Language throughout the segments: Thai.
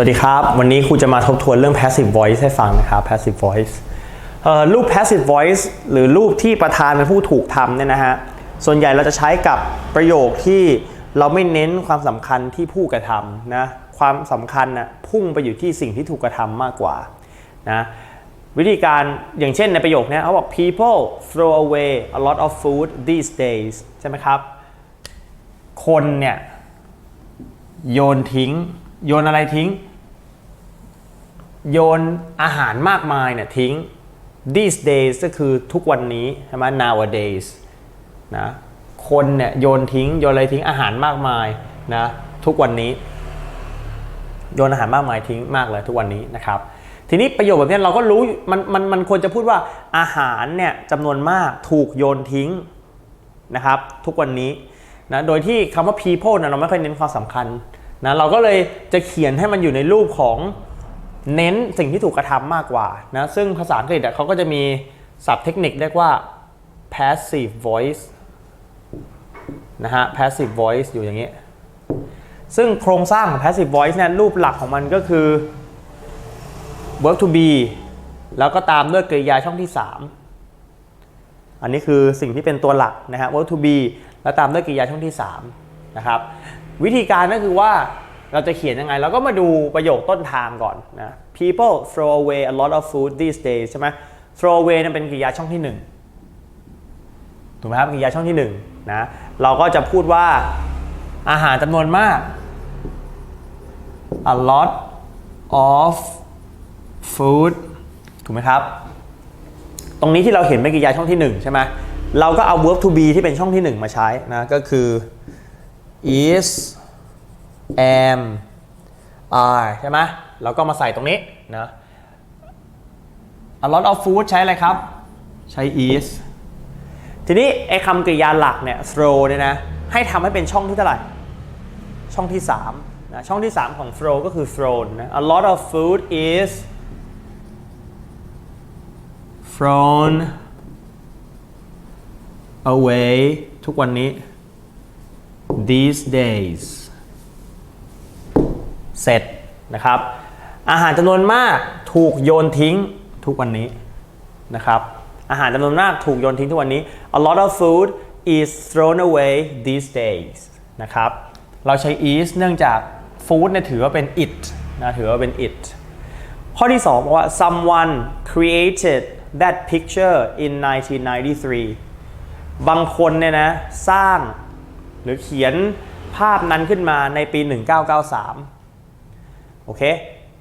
วัสดีครับ วันนี้ครูจะมาทบทวนเรื่อง passive voice ให้ฟังนะครับ passive voice รูป passive voice หรือรูปที่ประธานเป็นผู้ถูกทำเนี่ยนะฮะ ส่วนใหญ่เราจะใช้กับประโยคที่เราไม่เน้นความสำคัญที่ผู้กระทำนะ ความสำคัญนะพุ่งไปอยู่ที่สิ่งที่ถูกกระทำมากกว่านะวิธีการอย่างเช่นในประโยคนี้เขาบอก people throw away a lot of food these days ใช่ไหมครับ คนเนี่ยโยนทิ้ง โยนอะไรทิ้ง โยนอาหารมากมายเนี่ยทิ้ง these days ก็คือทุกวันนี้ใช่ไหม nowadays นะคนเนี่ยโยนทิ้งโยนอะไรทิ้งอาหารมากมายนะทุกวันนี้ โยนอาหารมากมายทิ้งมากเลยทุกวันนี้นะครับ ทีนี้ประโยคแบบนี้เราก็รู้มันมันมันควรจะพูดว่าอาหารเนี่ยจำนวนมากถูกโยนทิ้งนะครับทุกวันนี้นะโดยที่คำว่า people นะเราไม่ค่อยเน้นความสำคัญนะเราก็เลยจะเขียนให้มันอยู่ในรูปของ เน้นสิ่งที่ถูกกระทำมากกว่านะซึ่งภาษาอังกฤษเขาก็จะมีศัพท์เทคนิคเรียกว่า passive voice นะฮะ passive voice อยู่อย่างนี้ ซึ่งโครงสร้างของ passive voice เนี่ยรูปหลักของมันก็คือ verb to be แล้วก็ตามด้วยกริยาช่องที่ 3 อันนี้คือสิ่งที่เป็นตัวหลักนะฮะ verb to be แล้วตามด้วยกริยาช่องที่3นะครับวิธีการก็คือว่า เราจะเขียนยังไง เราก็มาดูประโยคต้นทางก่อนนะ people throw away a lot of food these days ใช่ไหม throw away เนี่ยเป็นกริยาช่องที่1ถูกไหมครับกริยาช่องที่1นะเราก็จะพูดว่าอาหารจำนวนมาก a lot of food ถูกไหมครับ ตรงนี้ที่เราเห็นเป็นกริยาช่องที่1ใช่ไหมเราก็เอา verb to be ที่เป็นช่องที่ 1 มาใช้นะ ก็คือ is am are ใช่ไหมเราก็มาใส่ตรงนี้นะ a lot of food ใช้อะไรครับ ใช้ is ทีนี้ไอ้คำกริยาหลักเนี่ย throw เนี่ยนะ ให้ทำให้เป็นช่องที่เท่าไหร่ ช่องที่3นะช่องที่ 3 ของ throw ก็คือ thrown นะ a lot of food is thrown away ทุกวันนี้ these days เสร็จนะครับ อาหารจำนวนมากถูกโยนทิ้งทุกวันนี้นะครับอาหารจำนวนมากถูกโยนทิ้งทุกวันนี้ a lot of food is thrown away these days นะครับเราใช้ is เนื่องจาก food เนี่ยถือว่าเป็น it นะถือว่าเป็น it ข้อที่2บอกว่า someone created that picture in 1993 บางคนเนี่ยนะ สร้างหรือเขียนภาพนั้นขึ้นมาในปี 1993 โอเค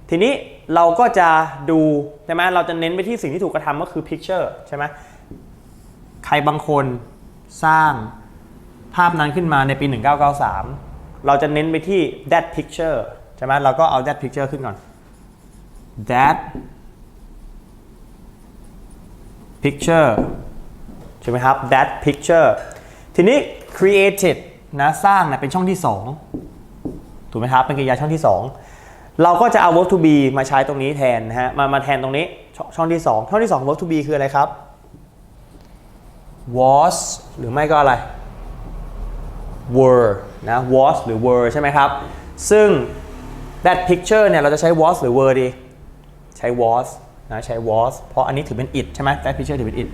ทีนี้เราก็จะดูใช่ไหมเราจะเน้นไปที่สิ่งที่ถูกกระทำก็คือ picture ใช่ไหมใครบางคนสร้างภาพนั้นขึ้นมาในปี 1993 เราจะเน้นไปที่ that picture ใช่ไหมเราก็เอา that picture ขึ้นก่อน that picture ใช่ไหมครับ that picture ทีนี้ created นะสร้างนะเป็นช่องที่ 2 ถูกไหมครับ เป็นกริยาช่องที่ 2 เราก็จะเอา verb to be มาใช้ตรงนี้แทนนะฮะมามาแทนตรงนี้ชช่องที่ 2 ช่องที่ 2 verb to be คืออะไรครับ was หรือไม่ก็อะไร were นะ was หรือ were ใช่ไหมครับ ซึ่ง that picture เนี่ยเราจะใช้ was หรือ were ดีใช้ was นะใช้ was เพราะอันนี้ถือเป็น it ใช่ไหม that picture ถือเป็น it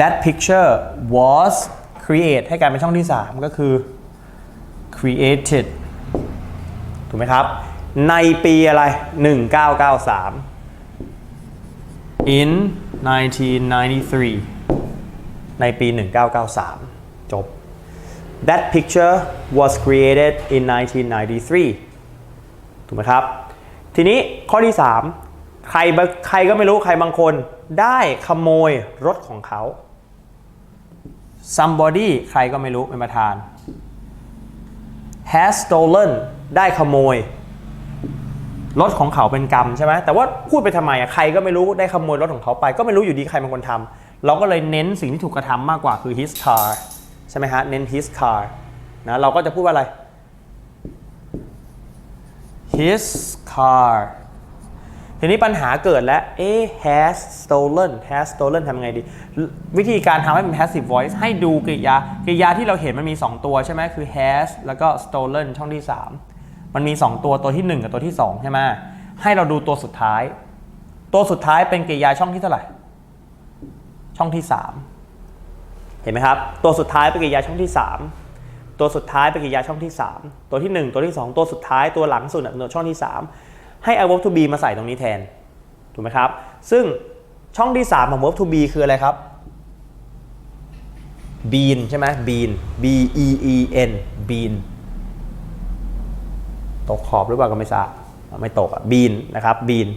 that picture was create ให้กลายเป็นช่องที่ 3 ก็คือ created ถูกไหมครับ ในปีอะไร 1993 in 1993 ในปี 1993 จบ That picture was created in 1993 ถูกไหมครับ ทีนี้ข้อที่ 3 ใครใครก็ไม่รู้ใครบางคนได้ขโมยรถของเขา somebody ใครก็ไม่รู้เป็นประธาน has stolen ได้ขโมย รถของเขาเป็นกรรมใช่ไหมแต่ว่าพูดไปทำไมอะใครก็ไม่รู้ได้ขโมยรถของเขาไป ก็ไม่รู้อยู่ดีใครเป็นคนทำเราก็เลยเน้นสิ่งที่ถูกกระทำมากกว่าคือ his car ใช่ไหมฮะ เน้น his car นะเราก็จะพูดว่าอะไร his car ทีนี้ปัญหาเกิดแล้ว เอ๊ has stolen has stolen ทำไงดี วิธีการทำให้เป็น passive voice ให้ดูกริยากริยาที่เราเห็นมันมี 2 ตัวใช่ไหมคือ has แล้วก็ stolen ช่องที่ 3 มันมี 2 ตัวตัวที่ 1 กับตัวที่ 2 ใช่ไหมให้เราดูตัวสุดท้าย ตัวสุดท้ายเป็นกริยาช่องที่เท่าไหร่ ช่องที่ 3 เห็นไหมครับ ตัวสุดท้ายเป็นกริยาช่องที่ 3 ตัวสุดท้ายเป็นกริยาช่องที่ 3 ตัวที่ 1 ตัวที่ 2 ตัวสุดท้ายตัวหลังสุดช่องที่ 3 ให้เอา verb to be มาใส่ตรงนี้แทน ถูกไหมครับ ซึ่งช่องที่ 3 ของ verb to be คืออะไรครับ bean ใช่ไหม bean b e e n bean ตกขอบหรือเปล่าก็ไม่ทราบไม่ตกอะ bean นะครับ bean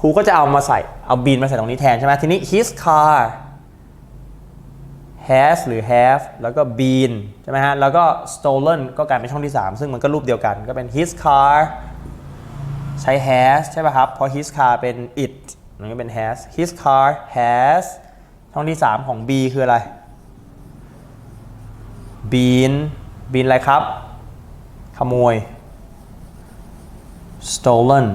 ครูก็จะเอามาใส่เอา bean มาใส่ตรงนี้แทนใช่ไหมทีนี้ his car has หรือ have แล้วก็ been ใช่ไหมฮะ แล้วก็ stolen ก็กลายเป็นช่องที่ 3 ซึ่งมันก็รูปเดียวกัน ก็เป็น his car ใช้ has ใช่ป่ะครับ เพราะ his car เป็น it มันก็เป็น has his car has ช่องที่ 3 ของ b คืออะไร been been อะไรครับ ขโมย stolen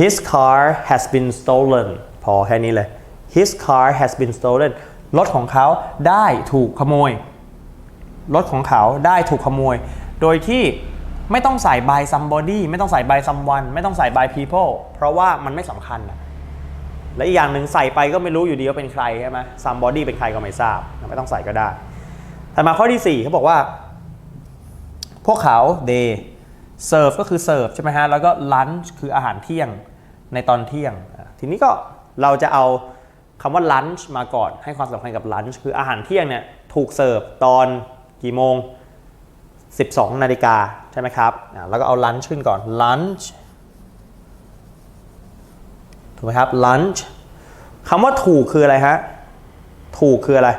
his car has been stolen พอแค่นี้เลย his car has been stolen รถของเขาได้ถูกขโมย รถของเขาได้ถูกขโมย โดยที่ ไม่ต้องใส่ by somebody ไม่ต้องใส่ by someone ไม่ต้องใส่ by people เพราะว่ามันไม่สำคัญอะและอีกอย่างหนึ่งใส่ไปก็ไม่รู้อยู่ดีว่าเป็นใครใช่ไหม somebody เป็นใครก็ไม่ทราบ ไม่ต้องใส่ก็ได้ถัดมาข้อที่4เขาบอกว่า พวกเขา they serve ก็คือ serve ใช่ไหมฮะ แล้วก็ lunch คืออาหารเที่ยงในตอนเที่ยง ทีนี้ก็เราจะเอาคำว่า lunch มาก่อนให้ความสำคัญกับ lunch คืออาหารเที่ยงเนี่ยถูกเสิร์ฟตอนกี่โมง 12 นาฬิกาใช่ไหมครับ แล้วก็เอา lunch ขึ้นก่อน lunch ถูกไหมครับ lunch คำว่าถูกคืออะไรฮะ ถูกคืออะไร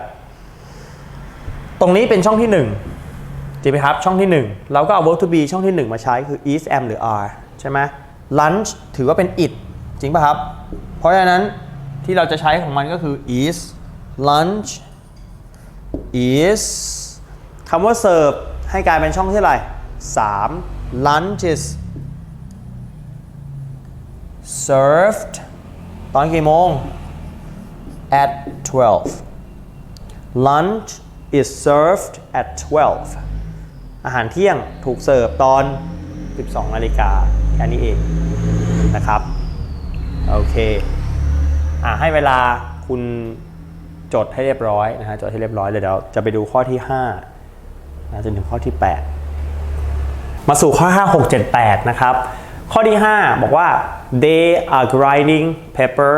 ตรงนี้เป็นช่องที่1จริงไหมครับ ช่องที่ 1 เราก็เอา verb to be ช่องที่ 1 มาใช้คือ is am หรือ are ใช่ไหม lunch ถือว่าเป็น it จริงป่ะครับ เพราะฉะนั้นที่เราจะใช้ของมันก็คือ is lunch is คำว่า serve ให้กลายเป็นช่องที่เท่าไหร่3 lunch is served ตอนกี่โมง at 12 lunch is served at 12 อาหารเที่ยงถูกเสิร์ฟตอน 12นาฬิกาแค่นี้เองนะครับ โอเคอะให้เวลาคุณจดให้เรียบร้อยนะฮะจดให้เรียบร้อยเลยเดี๋ยวจะไปดูข้อที่ 5 จนถึงข้อที่ 8 มาสู่ข้อ 5 6 7 8 นะครับ ข้อที่ 5 บอกว่า they are grinding pepper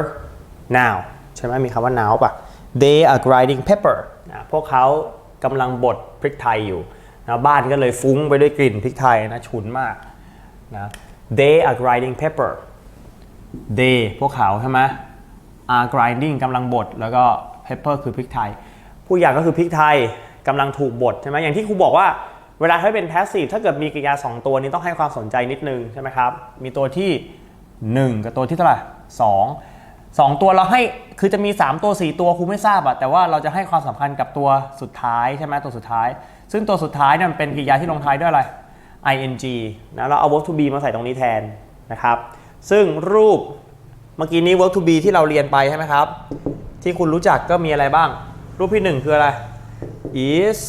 now ใช่ไหมมีคำว่า now ป่ะ they are grinding pepper นะพวกเขากำลังบดพริกไทยอยู่นะบ้านก็เลยฟุ้งไปด้วยกลิ่นพริกไทยนะฉุนมากนะ they are grinding pepper they พวกเขาใช่ไหม are grinding กำลังบดแล้วก็ pepper คือพริกไทย ผู้อย่างก็คือพริกไทย กำลังถูกบดใช่ไหมอย่างที่ครูบอกว่าเวลาให้เป็น passive ถ้าเกิดมีกริยา 2 ตัวนี้ต้องให้ความสนใจนิดนึงใช่ไหมครับ มีตัวที่ 1 กับตัวที่เท่าไหร่2 2ตัวเราให้คือจะมี 3 ตัว 4 ตัวครูไม่ทราบอะแต่ว่าเราจะให้ความสำคัญกับตัวสุดท้ายใช่ไหมตัวสุดท้าย ซึ่งตัวสุดท้ายเนี่ยมันเป็นกริยาที่ลงท้ายด้วยอะไร ing นะเราเอา verb to be มาใส่ตรงนี้แทนนะครับ ซึ่งรูปเมื่อกี้นี้ verb to be ที่เราเรียนไปใช่ไหมครับ ที่คุณรู้จักก็มีอะไรบ้าง รูปที่ 1 คืออะไร is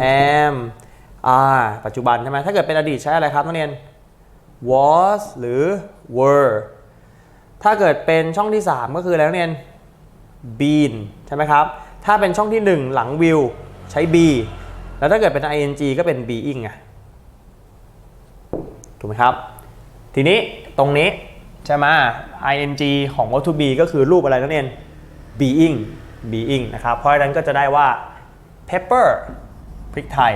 am are ปัจจุบันใช่ไหมถ้าเกิดเป็นอดีตใช้อะไรครับนักเรียน was หรือ were ถ้าเกิดเป็นช่องที่ 3 ก็คืออะไรนักเรียน been ใช่ไหมครับ ถ้าเป็นช่องที่ 1 หลัง will ใช้ be แล้วถ้าเกิดเป็น ing ก็เป็น being ไงถูกไหมครับ ทีนี้ตรงนี้ใช่ไหม ing ของ verb to be ก็คือรูปอะไรนักเรียน being being นะครับ เพราะฉะนั้นก็จะได้ว่า pepper พริกไทย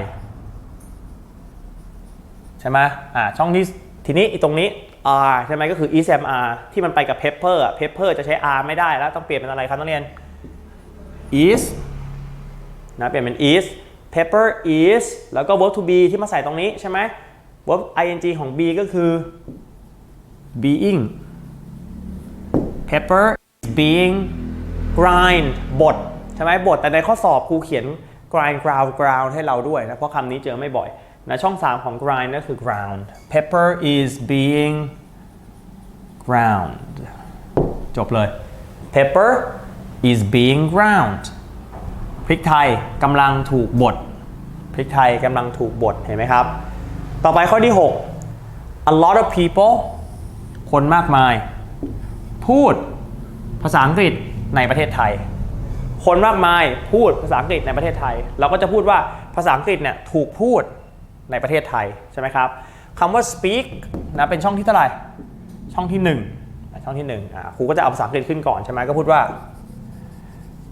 ใช่ไหมอ่าช่องที่ทีนี้ตรงนี้ r ใช่ไหมก็คือ is am r ที่มันไปกับ pepper อะ pepper จะใช้ r ไม่ได้แล้วต้องเปลี่ยนเป็นอะไรครับนักเรียน is นะเปลี่ยนเป็น is pepper is แล้วก็ verb to be ที่มาใส่ตรงนี้ใช่ไหม verb ing ของ be ก็คือ being pepper is being grind บดใช่ไหมบดแต่ในข้อสอบครูเขียน grind ground ground ให้เราด้วยนะเพราะคำนี้เจอไม่บ่อยนะช่อง 3 ของ grind ก็คือ ground pepper is being ground จบเลย pepper is being ground พริกไทยกำลังถูกบดพริกไทยกำลังถูกบดเห็นไหมครับ ต่อไปข้อที่ 6 a lot of people คนมากมาย พูดภาษาอังกฤษในประเทศไทย คนมากมายพูดภาษาอังกฤษในประเทศไทย เราก็จะพูดว่าภาษาอังกฤษเนี่ยถูกพูดในประเทศไทยใช่ไหมครับคำว่า speak นะเป็นช่องที่เท่าไหร่ ช่องที่1นะช่องที่1อ่าครูก็จะเอาภาษาอังกฤษขึ้นก่อนใช่ไหมก็พูดว่า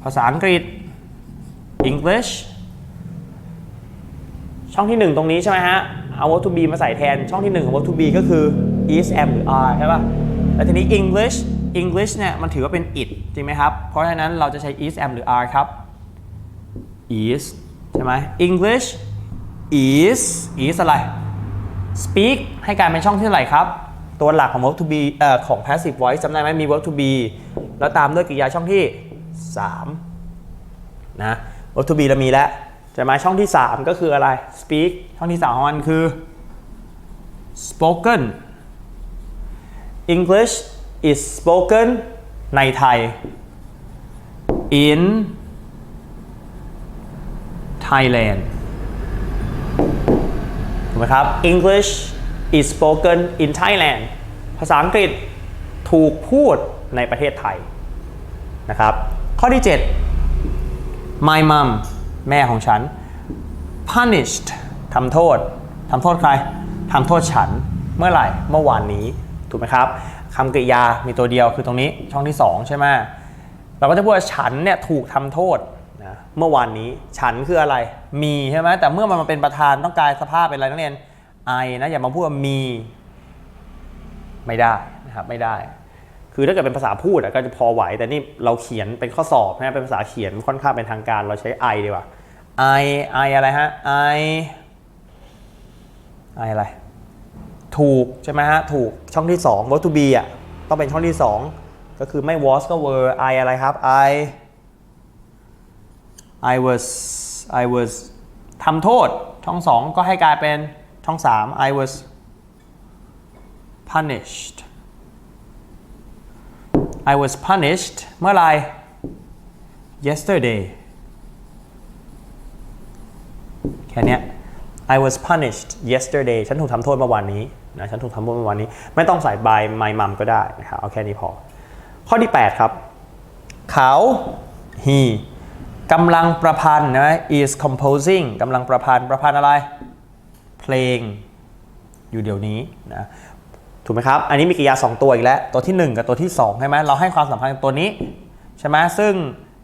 ภาษาอังกฤษ English ช่องที่ 1 ตรงนี้ใช่ไหมฮะเอา verb to be มาใส่แทนช่องที่ 1 ของ verb to be ก็คือ is am หรือ are ใช่ป่ะแล้วทีนี้ English English เนี่ยมันถือว่าเป็น it จริงไหมครับ เพราะฉะนั้นเราจะใช้ is am หรือ are ครับ is ใช่ไหม English is is อะไร speak ให้กลายเป็นช่องที่เท่าไหร่ครับ ตัวหลักของ verb to be เอ่อของ passive voice จำได้ไหมมี verb to be แล้วตามด้วยกริยาช่องที่ 3 นะ verb to be เรามีแล้วใช่ไหมช่องที่ 3 ก็คืออะไร speak ช่องที่ 3 ของมันคือ spoken English is spoken ในไทย in Thailand ถูกไหมครับ English is spoken in Thailand ภาษาอังกฤษถูกพูดในประเทศไทยนะครับ ข้อที่ 7 my mom แม่ของฉัน punished ทำโทษ ทำโทษใคร ทำโทษฉัน เมื่อไหร่ เมื่อวานนี้ ถูกไหมครับ คำกริยามีตัวเดียวคือตรงนี้ช่องที่ 2 ใช่ไหมเราก็จะพูดว่าฉันเนี่ยถูกทำโทษนะเมื่อวานนี้ฉันคืออะไร มีใช่ไหมแต่เมื่อมันมาเป็นประธานต้องกลายสภาพเป็นอะไรนักเรียน I นะอย่ามาพูดว่ามีไม่ได้นะครับไม่ได้ คือถ้าเกิดเป็นภาษาพูดก็จะพอไหว แต่นี่เราเขียนเป็นข้อสอบนะเป็นภาษาเขียนค่อนข้างเป็นทางการเราใช้ I ดีกว่า I I อะไรฮะ I I อะไร ถูกใช่ไหมฮะถูกช่องที่2 verb to be อะต้องเป็นช่องที่ 2 ก็คือไม่ was ก็ were I อะไรครับ I I was I was ทำโทษช่อง 2 ก็ให้กลายเป็นช่อง 3 I was punished I was punished เมื่อไร yesterday แค่นี้ I was punished yesterday ฉันถูกทำโทษเมื่อวานนี้ นะฉันถูกทำโทษเมื่อวานนี้ ไม่ต้องใส่ by my mom ก็ได้นะครับเอาแค่นี้พอ ข้อที่ 8 ครับ เขา he กำลังประพันธ์นะ is composing กำลังประพันธ์ประพันธ์อะไร เพลงอยู่เดี๋ยวนี้นะถูกไหมครับ อันนี้มีกริยา 2 ตัวอีกแล้ว ตัวที่ 1 กับตัวที่2ใช่ไหมเราให้ความสำคัญตัวนี้ใช่ไหมซึ่ง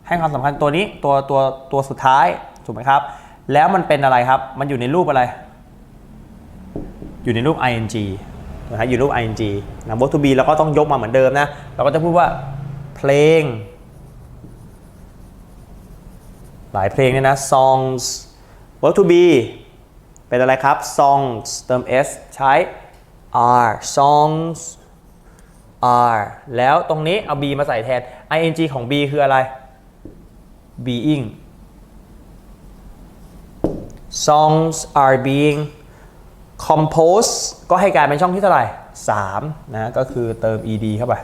ให้ความสำคัญตัวนี้ตัวตัวตัวสุดท้ายถูกไหมครับ แล้วมันเป็นอะไรครับ มันอยู่ในรูปอะไร อยู่ในรูป ing นะฮะอยู่รูป ing นะ verb to be เราก็ต้องยกมาเหมือนเดิมนะ เราก็จะพูดว่าเพลง หลายเพลงเนี่ยนะ songs verb to be เป็นอะไรครับ songs เติม s ใช้ are songs are แล้วตรงนี้เอา be มาใส่แทน ing ของ be คืออะไร being songs are being Compose ก็ให้กลายเป็นช่องที่เท่าไหร่3นะก็คือเติม ed เข้าไป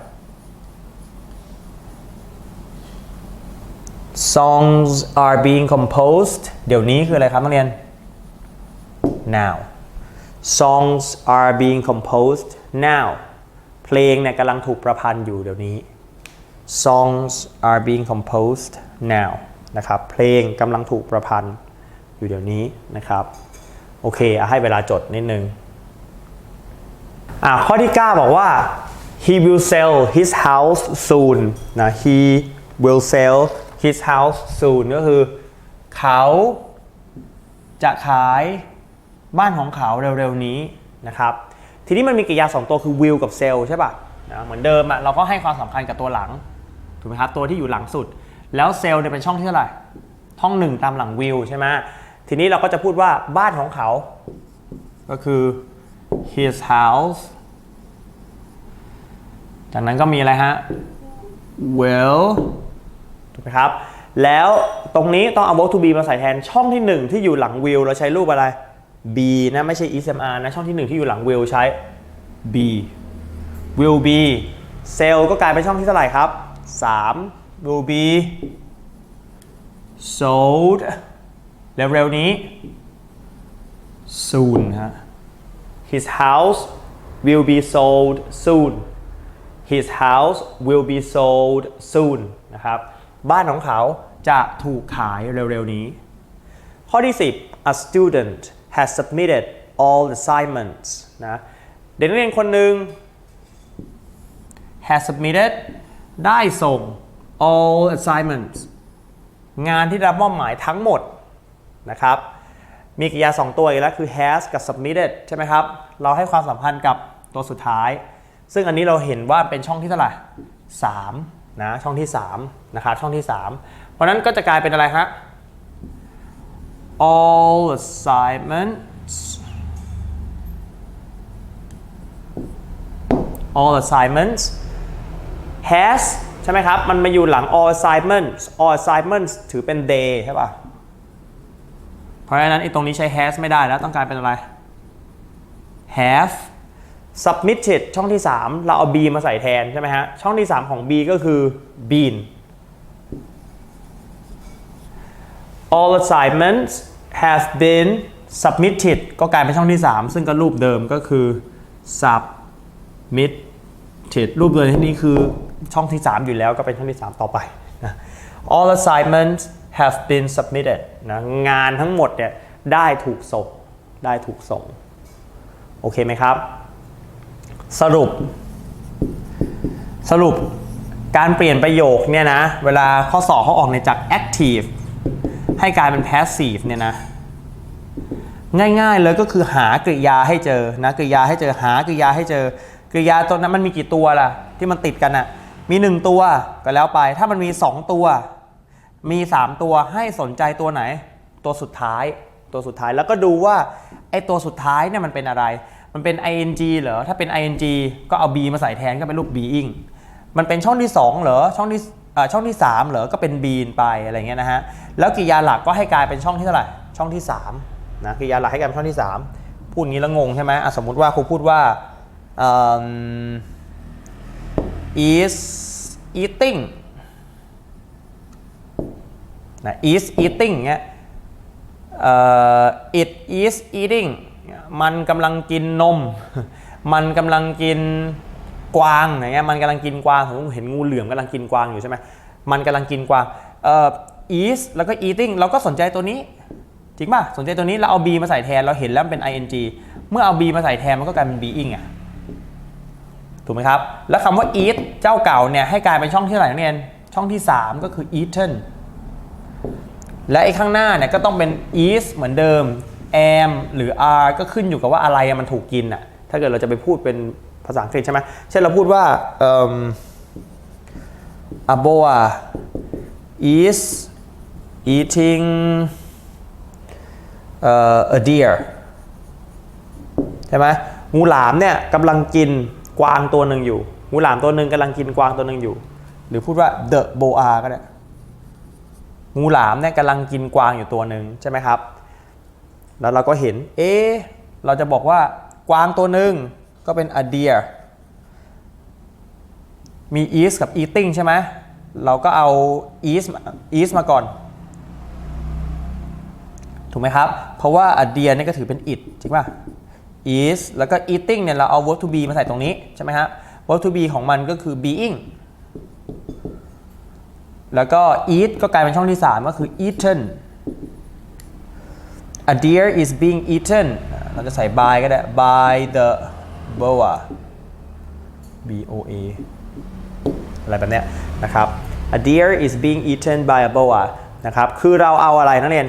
songs are being composed เดี๋ยวนี้คืออะไรครับนักเรียน now songs are being composed now เพลงเนี่ยกำลังถูกประพันธ์อยู่เดี๋ยวนี้ songs are being composed now นะครับ เพลงกำลังถูกประพันธ์อยู่เดี๋ยวนี้นะครับ โอเคเอาให้เวลาจดนิดนึงอ่าข้อที่ 9 บอกว่า he will sell his house soon นะ he will sell his house soon ก็คือ เขาจะขายบ้านของเขาเร็วๆนี้นะครับ ทีนี้มันมีกริยา2ตัวคือ will กับ sell ใช่ป่ะนะเหมือนเดิมอะเราก็ให้ความสำคัญกับตัวหลังถูกไหมครับตัวที่อยู่หลังสุด แล้ว sell เนี่ยเป็นช่องที่เท่าไหร่ช่องหนึ่งตามหลัง will ใช่ไหม ทีนี้เราก็จะพูดว่าบ้านของเขา ก็คือ his house จากนั้นก็มีอะไรฮะ will ถูกไหมครับ แล้วตรงนี้ต้องเอา verb to be มาใส่แทนช่องที่ 1 ที่อยู่หลัง will เราใช้รูปอะไร b นะ ไม่ใช่ ismr นะ ช่องที่ 1 ที่อยู่หลัง will ใช้ b will be sell ก็กลายเป็นช่องที่เท่าไหร่ครับ 3 will be sold เร็วๆนี้ soon ฮะ his house will be sold soon his house will be sold soon นะครับ บ้านของเขาจะถูกขายเร็วๆนี้ ข้อที่ 10 a student has submitted all assignments นะ เด็กนักเรียนคนหนึ่ง has submitted ได้ส่ง all assignments งานที่รับมอบหมายทั้งหมด นะครับ มีกริยา 2 ตัวอีกแล้วคือ has กับ submitted ใช่ไหมครับ เราให้ความสัมพันธ์กับตัวสุดท้าย ซึ่งอันนี้เราเห็นว่าเป็นช่องที่เท่าไหร่3นะช่องที่3นะครับช่องที่ 3 เพราะนั้นก็จะกลายเป็นอะไรฮะ all assignments all assignments has ใช่ไหมครับ มันมาอยู่หลัง all assignments all assignments ถือเป็น they ใช่ป่ะ เพราะฉะนั้นไอ้ตรงนี้ใช้ has ไม่ได้แล้วต้องการเป็นอะไร have submitted ช่องที่ 3 เราเอา be มาใส่แทนใช่ไหมฮะ ช่องที่ 3 ของ be ก็คือ been all assignments have been submitted ก็กลายเป็นช่องที่ 3 ซึ่งก็รูปเดิมก็คือ submitted รูปเดิมที่นี้คือช่องที่ 3 อยู่แล้วก็เป็นช่องที่ 3 ต่อไปนะ all assignments have been submitted นะงานทั้งหมดเนี่ยได้ถูกส่งได้ถูกส่ง โอเคไหมครับ สรุป สรุปการเปลี่ยนประโยคเนี่ยนะ เวลาข้อสอบเขาออกในจาก active ให้กลายเป็น passive เนี่ยนะ ง่ายๆเลยก็คือหากริยาให้เจอนะกริยาให้เจอหากริยาให้เจอกริยาตัวนั้นมันมีกี่ตัวล่ะ ที่มันติดกันอะมี 1 ตัวก็แล้วไป ถ้ามันมี 2 ตัว มี 3 ตัวให้สนใจตัวไหน ตัวสุดท้าย ตัวสุดท้ายแล้วก็ดูว่าไอ้ตัวสุดท้ายเนี่ยมันเป็นอะไร มันเป็น ing เหรอถ้าเป็น ing ก็เอา b มาใส่แทนก็เป็นรูป being มันเป็นช่องที่ 2 เหรอช่องที่เอ่อช่องที่ 3 เหรอก็เป็น bein ไปอะไรเงี้ยนะฮะแล้วกริยาหลักก็ให้กลายเป็นช่องที่เท่าไหร่ช่องที่3นะกริยาหลักให้กลายเป็นช่องที่ 3 พูดงี้แล้วงงใช่ไหมสมมุติว่าครูพูดว่า is eating นะ is eating เงี้ยเอ่อ it is eating มันกำลังกินนม มันกำลังกินกวางอย่างเงี้ย มันกำลังกินกวางผมเห็นงูเหลือมกำลังกินกวางอยู่ใช่ไหมมันกำลังกินกวางเอ่อ is แล้วก็ eating เราก็สนใจตัวนี้จริงป่ะสนใจตัวนี้เราเอา b มาใส่แทนเราเห็นแล้วมันเป็น ing เมื่อเอา b มาใส่แทนมันก็กลายเป็น being อะถูกไหมครับ แล้วคำว่า eat เจ้าเก่าเนี่ยให้กลายเป็นช่องที่เท่าไหร่นักเรียนช่องที่ 3 ก็คือ eaten และไอ้ข้างหน้าเนี่ยก็ต้องเป็น is เหมือนเดิม am หรือ are ก็ขึ้นอยู่กับว่าอะไรมันถูกกินอะถ้าเกิดเราจะไปพูดเป็นภาษาอังกฤษใช่ไหมเช่นเราพูดว่า a boa is eating เอ่อ a deer ใช่ไหมงูหลามเนี่ยกำลังกินกวางตัวหนึ่งอยู่งูหลามตัวหนึ่งกำลังกินกวางตัวหนึ่งอยู่ หรือพูดว่า the boa ก็ได้ งูหลามเนี่ยกำลังกินกวางอยู่ตัวหนึ่งใช่ไหมครับ แล้วเราก็เห็น เอ๊เราจะบอกว่ากวางตัวหนึ่งก็เป็น a deer มี is กับ eating ใช่ไหม เราก็เอา is is มาก่อน ถูกไหมครับ เพราะว่า a deer เนี่ยก็ถือเป็น it จริงป่ะ is แล้วก็ eating เนี่ยเราเอา verb to be มาใส่ตรงนี้ใช่ไหมฮะ verb to be ของมันก็คือ being แล้วก็ eat ก็กลายเป็นช่องที่ 3 ก็คือ eaten a deer is being eaten เราจะใส่ by ก็ได้ by the boa b o a อะไรแบบเนี้ยนะครับ a deer is being eaten by a boa นะครับ คือเราเอาอะไรนักเรียน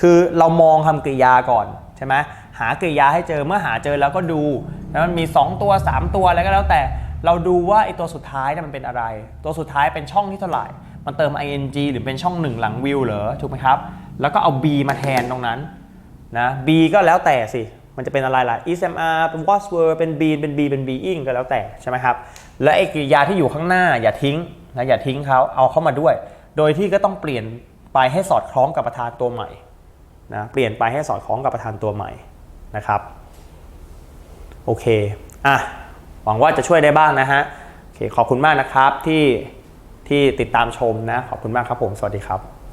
คือเรามองคำกริยาก่อนใช่ไหมหากริยาให้เจอเมื่อหาเจอแล้วก็ดูแล้วมันมี 2 ตัว 3 ตัวอะไรก็แล้วแต่เราดูว่าไอ้ตัวสุดท้ายเนี่ยมันเป็นอะไร ตัวสุดท้ายเป็นช่องที่เท่าไหร่ มันเติม ing หรือเป็นช่องหนึ่งหลังวิวเหรอถูกไหมครับ แล้วก็เอา b มาแทนตรงนั้นนะ b ก็แล้วแต่สิ มันจะเป็นอะไรล่ะ ismr เป็น was were เป็น b เป็น b เป็น being ก็แล้วแต่ใช่ไหมครับ และไอ้กริยาที่อยู่ข้างหน้าอย่าทิ้งนะอย่าทิ้งเขาเอาเข้ามาด้วย โดยที่ก็ต้องเปลี่ยนไปให้สอดคล้องกับประธานตัวใหม่นะเปลี่ยนไปให้สอดคล้องกับประธานตัวใหม่นะครับโอเคอะหวังว่าจะช่วยได้บ้างนะฮะโอเคขอบคุณมากนะครับที่ ที่ติดตามชมนะ ขอบคุณมากครับผม สวัสดีครับ